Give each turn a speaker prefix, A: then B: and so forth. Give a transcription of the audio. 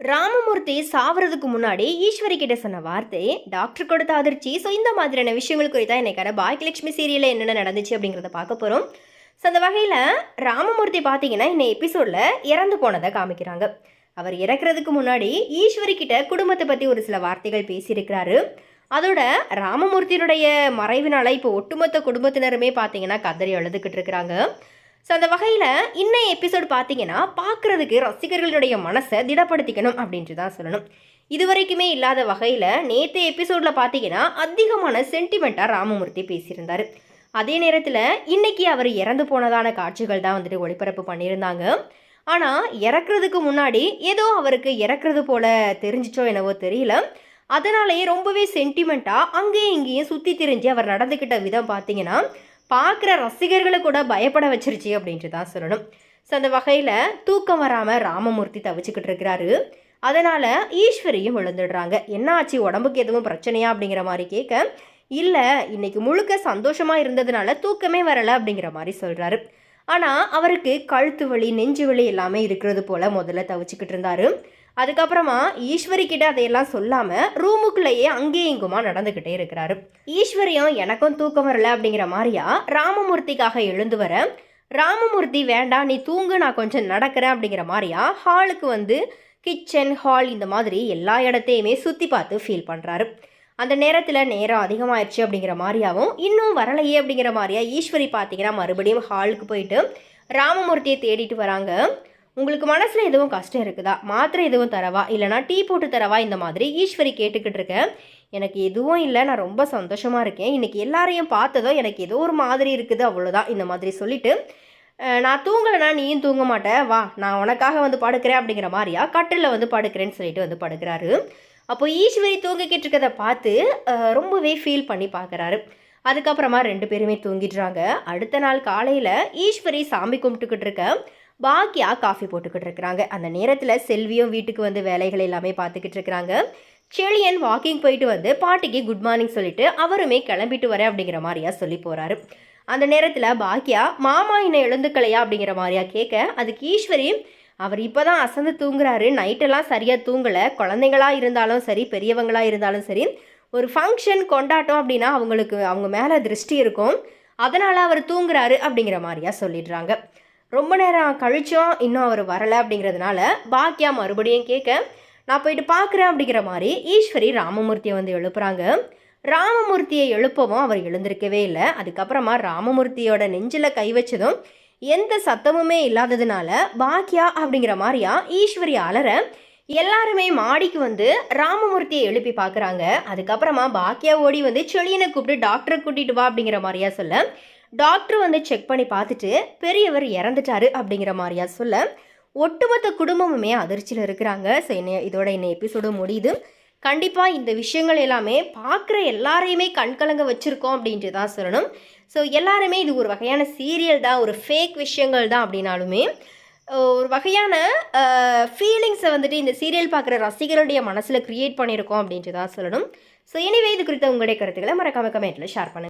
A: ராமமூர்த்தி சாவறதுக்கு முன்னாடி ஈஸ்வரி கிட்ட சொன்ன வார்த்தை டாக்டர் கொடுத்த அதிர்ச்சி. ஸோ இந்த மாதிரியான விஷயங்கள் குறித்தா இன்னைக்கான பாக்கியலட்சுமி சீரியலில் என்னென்ன நடந்துச்சு அப்படிங்கிறத பார்க்க போகிறோம் ஸோ அந்த வகையில் ராமமூர்த்தி பார்த்தீங்கன்னா இந்த எபிசோடில் இறந்து போனதை காமிக்கிறாங்க. அவர் இறக்குறதுக்கு முன்னாடி ஈஸ்வரி கிட்ட குடும்பத்தை பற்றி ஒரு சில வார்த்தைகள் பேசியிருக்கிறாரு. அதோட ராமமூர்த்தியினுடைய மறைவினால இப்போ ஒட்டுமொத்த குடும்பத்தினருமே பார்த்தீங்கன்னா கதறி அழுதுகிட்டு இருக்கிறாங்க. ஸோ அந்த வகையில் இன்னைய எபிசோடு பார்த்தீங்கன்னா பார்க்குறதுக்கு ரசிகர்களுடைய மனசை திடப்படுத்திக்கணும் அப்படின்ட்டு தான் சொல்லணும். இது வரைக்குமே இல்லாத வகையில் நேற்று எபிசோடில் பார்த்தீங்கன்னா அதிகமான சென்டிமெண்ட்டாக ராமமூர்த்தி பேசியிருந்தார். அதே நேரத்தில் இன்னைக்கு அவர் இறந்து போனதான காட்சிகள் தான் வந்துட்டு ஒளிபரப்பு பண்ணியிருந்தாங்க. ஆனால் இறக்குறதுக்கு முன்னாடி ஏதோ அவருக்கு இறக்குறது போல தெரிஞ்சிச்சோ என்னவோ தெரியல. அதனாலேயே ரொம்பவே சென்டிமெண்ட்டாக அங்கேயும் இங்கேயும் சுற்றி திரிஞ்சு அவர் நடந்துக்கிட்ட விதம் பார்த்தீங்கன்னா பார்க்குற ரசிகர்களை கூட பயப்பட வச்சிருச்சு அப்படின்ட்டு தான் சொல்லணும். ஸோ அந்த வகையில் தூக்கம் வராமல் ராமமூர்த்தி தவிச்சுக்கிட்டு இருக்கிறாரு. அதனால் ஈஸ்வரியும் விழுந்துடுறாங்க. என்ன ஆச்சு? உடம்புக்கு எதுவும் பிரச்சனையா? அப்படிங்கிற மாதிரி கேட்க இல்லை இன்னைக்கு முழுக்க சந்தோஷமாக இருந்ததுனால தூக்கமே வரலை அப்படிங்கிற மாதிரி சொல்கிறாரு ஆனால் அவருக்கு கழுத்து வலி நெஞ்சு வலி எல்லாமே இருக்கிறது போல் முதல்ல தவிச்சுக்கிட்டு இருந்தாரு. அதுக்கப்புறமா ஈஸ்வரி கிட்ட அதையெல்லாம் சொல்லாமல் ரூமுக்குள்ளேயே அங்கேயும் இங்குமா நடந்துக்கிட்டே இருக்கிறாரு. ஈஸ்வரியும் எனக்கும் தூக்கம் வரல அப்படிங்கிற மாதிரியா ராமமூர்த்திக்காக எழுந்து வர ராமமூர்த்தி வேண்டாம் நீ தூங்கு நான் கொஞ்சம் நடக்கிறேன் அப்படிங்கிற மாதிரியா ஹாலுக்கு வந்து கிச்சன் ஹால் இந்த மாதிரி எல்லா இடத்தையுமே சுற்றி பார்த்து ஃபீல் பண்ணுறாரு அந்த நேரத்தில் நேரம் அதிகமாயிடுச்சு அப்படிங்கிற மாதிரியாவும் இன்னும் வரலையே அப்படிங்கிற மாதிரியா ஈஸ்வரி பார்த்தீங்கன்னா மறுபடியும் ஹாலுக்கு போயிட்டு ராமமூர்த்தியை தேடிட்டு வராங்க. உங்களுக்கு மனசில் எதுவும் கஷ்டம் இருக்குதா? மாத்திரை எதுவும் தரவா? இல்லைனா டீ போட்டு தரவா? இந்த மாதிரி ஈஸ்வரி கேட்டுக்கிட்டு இருக்கேன். எனக்கு எதுவும் இல்லை. நான் ரொம்ப சந்தோஷமாக இருக்கேன். இன்றைக்கி எல்லாரையும் பார்த்ததும் எனக்கு ஏதோ ஒரு மாதிரி இருக்குது. அவ்வளோதான் இந்த மாதிரி சொல்லிவிட்டு நான் தூங்கலைனா நீயும் தூங்க மாட்டேன் வா நான் உனக்காக வந்து படுக்கிறேன் அப்படிங்கிற மாதிரியா? கட்டிலில் வந்து படுக்கிறேன்னு சொல்லிட்டு வந்து படுக்கிறாரு. அப்போ ஈஸ்வரி தூங்கிக்கிட்டு இருக்கதை பார்த்து ரொம்பவே ஃபீல் பண்ணி பார்க்குறாரு. அதுக்கப்புறமா ரெண்டு பேருமே தூங்கிடுறாங்க. அடுத்த நாள் காலையில் ஈஸ்வரி சாமி கும்பிட்டுக்கிட்டு இருக்க. பாக்கியா காஃபி போட்டுக்கிட்டு இருக்கிறாங்க அந்த நேரத்தில் செல்வியும் வீட்டுக்கு வந்து வேலைகள் எல்லாமே பார்த்துக்கிட்டு இருக்கிறாங்க செழியன் வாக்கிங் போயிட்டு வந்து பாட்டிக்கு குட் மார்னிங் சொல்லிட்டு அவருமே கிளம்பிட்டு வரேன் அப்படிங்கிற மாதிரியா சொல்லி போகிறாரு அந்த நேரத்தில் பாக்கியா மாமா என்னை எழுந்துக்கலையா? அப்படிங்கிற மாதிரியா கேட்க அதுக்கு ஈஸ்வரி அவர் இப்போ தான் அசந்து தூங்குறாரு. நைட்டெல்லாம் சரியாக தூங்கலை. குழந்தைங்களா இருந்தாலும் சரி பெரியவங்களாக இருந்தாலும் சரி ஒரு ஃபங்க்ஷன் கொண்டாட்டம் அப்படின்னா அவங்களுக்கு அவங்க மேலே திருஷ்டி இருக்கும். அதனால் அவர் தூங்குறாரு அப்படிங்கிற மாதிரியா சொல்லிடுறாங்க. ரொம்ப நேரம் கழிச்சும் இன்னும் அவர் வரலை அப்படிங்கிறதுனால பாக்கியா மறுபடியும் கேட்க நான் போயிட்டு பார்க்குறேன் அப்படிங்கிற மாதிரி ஈஸ்வரி ராமமூர்த்தியை வந்து எழுப்புறாங்க. ராமமூர்த்தியை எழுப்பவும் அவர் எழுந்திருக்கவே இல்லை. அதுக்கப்புறமா ராமமூர்த்தியோட நெஞ்சில் கை வச்சதும் எந்த சத்தமுமே இல்லாததுனால பாக்கியா அப்படிங்கிற மாதிரியா ஈஸ்வரி அலற எல்லாருமே மாடிக்கு வந்து ராமமூர்த்தியை எழுப்பி பார்க்குறாங்க அதுக்கப்புறமா பாக்கியா ஓடி வந்து செழியனை கூப்பிட்டு டாக்டரை கூட்டிட்டு வா அப்படிங்கிற மாதிரியா சொல்ல டாக்டர் வந்து செக் பண்ணி பார்த்துட்டு பெரியவர் இறந்துட்டாரு அப்படிங்கிற மாதிரியா சொல்ல ஒட்டுமொத்த குடும்பமுமே அதிர்ச்சியில் இருக்கிறாங்க. ஸோ என்ன இதோட என்ன எபிசோடு முடியுது. கண்டிப்பாக இந்த விஷயங்கள் எல்லாமே பார்க்குற எல்லாரையுமே கண்கலங்க வச்சுருக்கோம் அப்படின்ட்டு தான் சொல்லணும். ஸோ எல்லாருமே இது ஒரு வகையான சீரியல் தான் ஒரு ஃபேக் விஷயங்கள் தான் அப்படின்னாலுமே ஒரு வகையான ஃபீலிங்ஸை வந்துட்டு இந்த சீரியல் பார்க்குற ரசிகர்களுடைய மனசில் க்ரியேட் பண்ணியிருக்கோம் அப்படின்ட்டு தான் சொல்லணும். ஸோ எனிவே இது குறித்த உங்களுடைய கருத்துக்களை மறக்காம கமெண்ட்டில் ஷேர் பண்ணுங்கள்